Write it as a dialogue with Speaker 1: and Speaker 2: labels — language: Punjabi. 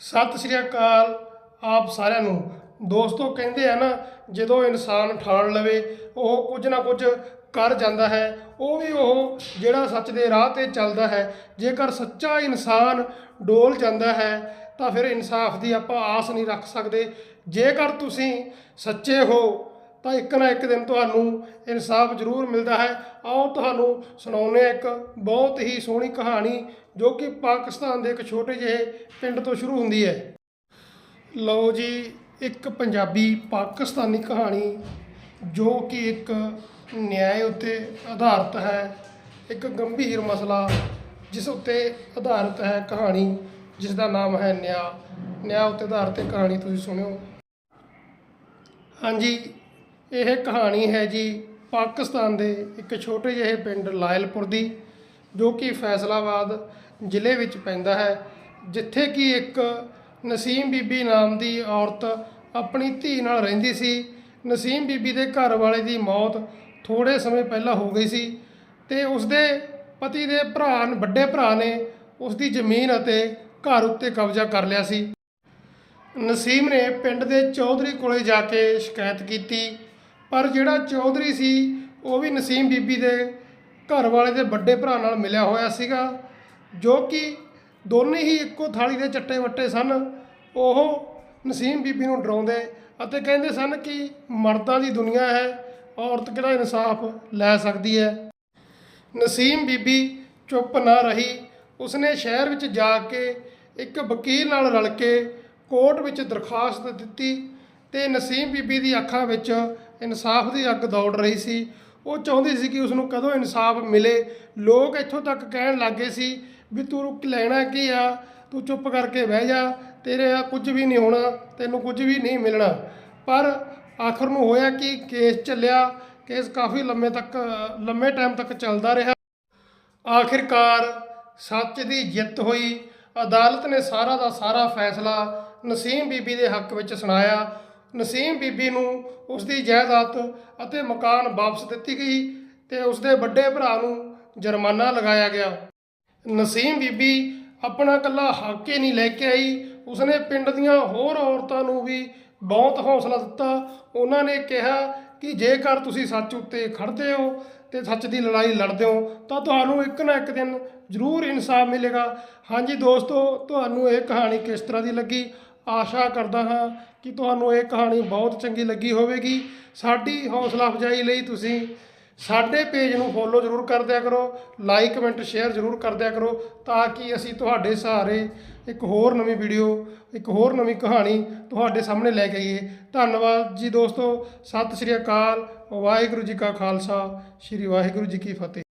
Speaker 1: ਸਤਿ ਸ਼੍ਰੀ ਅਕਾਲ ਆਪ ਸਾਰਿਆਂ ਨੂੰ। ਦੋਸਤੋ, ਕਹਿੰਦੇ ਆ ਨਾ, ਜਦੋਂ ਇਨਸਾਨ ਠਾਣ ਲਵੇ, ਉਹ ਕੁਝ ਨਾ ਕੁਝ ਕਰ ਜਾਂਦਾ ਹੈ। ਉਹ ਵੀ ਉਹ ਜਿਹੜਾ ਸੱਚ ਦੇ ਰਾਹ ਤੇ ਚੱਲਦਾ ਹੈ। ਜੇਕਰ ਸੱਚਾ ਇਨਸਾਨ ਡੋਲ ਜਾਂਦਾ ਹੈ, ਤਾਂ ਫਿਰ ਇਨਸਾਫ ਦੀ ਆਪਾਂ ਆਸ ਨਹੀਂ ਰੱਖ ਸਕਦੇ। ਜੇਕਰ ਤੁਸੀਂ ਸੱਚੇ ਹੋ ਤਾਂ ਇੱਕ ਨਾ ਇੱਕ ਦਿਨ ਤੁਹਾਨੂੰ ਇਨਸਾਫ ਜ਼ਰੂਰ ਮਿਲਦਾ ਹੈ। ਆਓ ਤੁਹਾਨੂੰ ਸੁਣਾਉਂਦੇ ਹਾਂ ਇੱਕ ਬਹੁਤ ਹੀ ਸੋਹਣੀ ਕਹਾਣੀ ਜੋ ਕਿ ਪਾਕਿਸਤਾਨ ਦੇ ਇੱਕ ਛੋਟੇ ਜਿਹੇ ਪਿੰਡ ਤੋਂ ਸ਼ੁਰੂ ਹੁੰਦੀ ਹੈ। ਲਓ ਜੀ, ਇੱਕ ਪੰਜਾਬੀ ਪਾਕਿਸਤਾਨੀ ਕਹਾਣੀ ਜੋ ਕਿ ਇੱਕ ਨਿਆਂ ਉੱਤੇ ਆਧਾਰਿਤ ਹੈ। ਇੱਕ ਗੰਭੀਰ ਮਸਲਾ ਜਿਸ ਉੱਤੇ ਆਧਾਰਿਤ ਹੈ ਕਹਾਣੀ, ਜਿਸ ਦਾ ਨਾਮ ਹੈ ਨਿਆਂ। ਨਿਆਂ ਉੱਤੇ ਆਧਾਰਿਤ ਇਹ ਕਹਾਣੀ ਤੁਸੀਂ ਸੁਣਿਓ। ਹਾਂਜੀ ਇਹ ਕਹਾਣੀ ਹੈ ਜੀ ਪਾਕਿਸਤਾਨ ਦੇ ਇੱਕ ਛੋਟੇ ਜਿਹੇ ਪਿੰਡ ਲਾਇਲਪੁਰ ਦੀ, ਜੋ ਕਿ ਫੈਸਲਾਬਾਦ ਜ਼ਿਲ੍ਹੇ ਵਿੱਚ ਪੈਂਦਾ ਹੈ, ਜਿੱਥੇ ਕਿ ਇੱਕ ਨਸੀਮ ਬੀਬੀ ਨਾਮ ਦੀ ਔਰਤ ਆਪਣੀ ਧੀ ਨਾਲ ਰਹਿੰਦੀ ਸੀ। ਨਸੀਮ ਬੀਬੀ ਦੇ ਘਰ ਵਾਲੇ ਦੀ ਮੌਤ ਥੋੜੇ ਸਮੇਂ ਪਹਿਲਾਂ ਹੋ ਗਈ ਸੀ ਤੇ ਉਸਦੇ ਪਤੀ ਦੇ ਭਰਾ ਵੱਡੇ ਭਰਾ ਨੇ ਉਸ ਦੀ ਜ਼ਮੀਨ ਅਤੇ ਘਰ ਉੱਤੇ ਕਬਜ਼ਾ ਕਰ ਲਿਆ ਸੀ। ਨਸੀਮ ਨੇ ਪਿੰਡ ਦੇ ਚੌਧਰੀ ਕੋਲੇ ਜਾ ਕੇ ਸ਼ਿਕਾਇਤ ਕੀਤੀ ਪਰ ਜਿਹੜਾ ਚੌਧਰੀ ਸੀ, ਉਹ ਵੀ ਨਸੀਮ ਬੀਬੀ ਦੇ ਘਰ ਵਾਲੇ ਦੇ ਵੱਡੇ ਭਰਾ ਨਾਲ ਮਿਲਿਆ ਹੋਇਆ ਸੀਗਾ, ਜੋ ਕਿ ਦੋਨੇ ਹੀ ਇੱਕੋ ਥਾਲੀ ਦੇ ਚੱਟੇ ਵੱਟੇ ਸਨ। ਉਹ ਨਸੀਮ ਬੀਬੀ ਨੂੰ ਡਰਾਉਂਦੇ ਅਤੇ ਕਹਿੰਦੇ ਸਨ ਕਿ ਮਰਦਾਂ ਦੀ ਦੁਨੀਆ ਹੈ, ਔਰਤ ਕਿਹੜਾ ਇਨਸਾਫ ਲੈ ਸਕਦੀ ਹੈ? ਨਸੀਮ ਬੀਬੀ ਚੁੱਪ ਨਾ ਰਹੀ। ਉਸਨੇ ਸ਼ਹਿਰ ਵਿੱਚ ਜਾ ਕੇ ਇੱਕ ਵਕੀਲ ਨਾਲ ਰਲ ਕੇ ਕੋਰਟ ਵਿੱਚ ਦਰਖਾਸਤ ਦਿੱਤੀ ਤੇ ਨਸੀਮ ਬੀਬੀ ਦੀ ਅੱਖਾਂ ਵਿੱਚ ਇਨਸਾਫ ਦੀ ਅੱਗ ਦੌੜ ਰਹੀ ਸੀ। ਉਹ ਚਾਹੁੰਦੀ ਸੀ ਕਿ ਉਸ ਨੂੰ ਕਦੋਂ ਇਨਸਾਫ ਮਿਲੇ। ਲੋਕ ਇੱਥੋਂ ਤੱਕ ਕਹਿਣ ਲੱਗੇ ਸੀ ਵੀ ਤੂੰ ਲੈਣਾ ਕੀ ਆ? ਤੂੰ ਚੁੱਪ ਕਰਕੇ ਬਹਿ ਜਾ। ਤੇਰੇ ਆ ਕੁਝ ਵੀ ਨਹੀਂ ਹੋਣਾ, ਤੈਨੂੰ ਕੁਝ ਵੀ ਨਹੀਂ ਮਿਲਣਾ। ਪਰ ਆਖਰ ਨੂੰ ਹੋਇਆ ਕਿ? ਕੇਸ ਚੱਲਿਆ। ਕੇਸ ਕਾਫੀ ਲੰਮੇ ਤੱਕ, ਲੰਮੇ ਟਾਈਮ ਤੱਕ ਚੱਲਦਾ ਰਿਹਾ। ਆਖਿਰਕਾਰ ਸੱਚ ਦੀ ਜਿੱਤ ਹੋਈ। ਅਦਾਲਤ ਨੇ ਸਾਰਾ ਦਾ ਸਾਰਾ ਫੈਸਲਾ ਨਸੀਮ ਬੀਬੀ ਦੇ ਹੱਕ ਵਿੱਚ ਸੁਣਾਇਆ। ਨਸੀਮ ਬੀਬੀ ਨੂੰ ਉਸ ਦੀ ਜਾਇਦਾਦ ਅਤੇ ਮਕਾਨ ਵਾਪਸ ਦਿੱਤੀ ਗਈ ਤੇ ਉਸ ਦੇ ਵੱਡੇ ਭਰਾ ਨੂੰ ਜੁਰਮਾਨਾ ਲਗਾਇਆ ਗਿਆ। ਨਸੀਮ ਬੀਬੀ ਆਪਣਾ ਇਕੱਲਾ ਹੱਕ ਹੀ ਨਹੀਂ ਲੈ ਕੇ ਆਈ, ਉਸਨੇ ਪਿੰਡ ਦੀਆਂ ਹੋਰ ਔਰਤਾਂ ਨੂੰ ਵੀ ਬਹੁਤ ਹੌਸਲਾ ਦਿੱਤਾ। ਉਹਨਾਂ ਨੇ ਕਿਹਾ ਕਿ ਜੇਕਰ ਤੁਸੀਂ ਸੱਚ ਉੱਤੇ ਖੜਦੇ ਹੋ ਤੇ ਸੱਚ ਦੀ ਲੜਾਈ ਲੜਦੇ ਹੋ, ਤਾਂ ਤੁਹਾਨੂੰ ਇੱਕ ਨਾ ਇੱਕ ਦਿਨ ਜ਼ਰੂਰ ਇਨਸਾਫ ਮਿਲੇਗਾ। ਹਾਂਜੀ ਦੋਸਤੋ, ਤੁਹਾਨੂੰ ਇਹ ਕਹਾਣੀ ਕਿਸ ਤਰ੍ਹਾਂ ਦੀ ਲੱਗੀ? ਆਸ਼ਾ ਕਰਦਾ ਹਾਂ ਕਿ ਤੁਹਾਨੂੰ ਇਹ ਕਹਾਣੀ ਬਹੁਤ ਚੰਗੀ ਲੱਗੀ ਹੋਵੇਗੀ। ਸਾਡੀ ਹੌਸਲਾ ਅਫਜ਼ਾਈ ਲਈ ਤੁਸੀਂ ਸਾਡੇ ਪੇਜ ਨੂੰ ਫੋਲੋ ਜ਼ਰੂਰ ਕਰ ਦਿਆ ਕਰੋ ਲਾਈਕ ਕਮੈਂਟ ਸ਼ੇਅਰ ਜ਼ਰੂਰ ਕਰ ਦਿਆ ਕਰੋ ਤਾਂ ਕਿ ਅਸੀਂ ਤੁਹਾਡੇ ਸਹਾਰੇ ਇੱਕ ਹੋਰ ਨਵੀਂ ਵੀਡੀਓ ਇੱਕ ਹੋਰ ਨਵੀਂ ਕਹਾਣੀ ਤੁਹਾਡੇ ਸਾਹਮਣੇ ਲੈ ਕੇ ਆਈਏ। ਧੰਨਵਾਦ ਜੀ ਦੋਸਤੋ, ਸਤਿ ਸ਼੍ਰੀ ਅਕਾਲ, ਵਾਹਿਗੁਰੂ ਜੀ ਕਾ ਖਾਲਸਾ, ਸ਼੍ਰੀ ਵਾਹਿਗੁਰੂ ਜੀ ਕੀ ਫਤਿਹ।